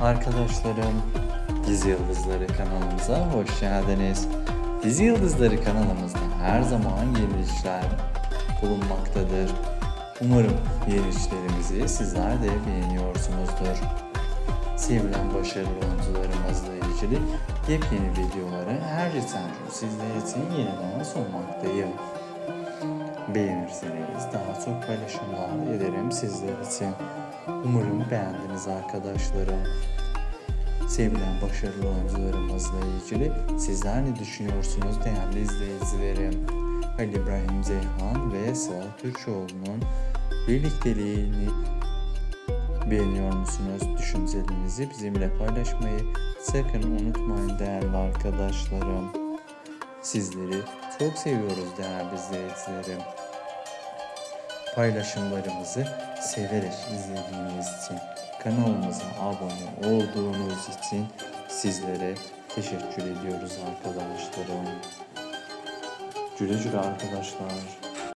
Arkadaşlarım, Dizi Yıldızları kanalımıza hoş geldiniz. Dizi Yıldızları kanalımızda her zaman yeni işler bulunmaktadır. Umarım yeni işlerimizi sizler de beğeniyorsunuzdur. Sevilen başarılı oyuncularımızla ilgili yepyeni videoları her geçen gün sizler için yeniden sunmaktayım. Beğenirseniz daha çok paylaşımlar ederim sizler için. Umarım beğendiniz arkadaşlarım. Sevilen başarılı oyuncularımızla ilgili sizler ne düşünüyorsunuz değerli izleyicilerim? Halil İbrahim Zeyhan ve Sıla Türkoğlu'nun birlikteliğini beğeniyor musunuz? Düşüncelerinizi bizimle paylaşmayı sakın unutmayın değerli arkadaşlarım. Sizleri çok seviyoruz değerli izleyicilerim. Paylaşımlarımızı severek izlediğiniz için, kanalımıza abone olduğunuz için sizlere teşekkür ediyoruz arkadaşlarım. Güle güle arkadaşlar.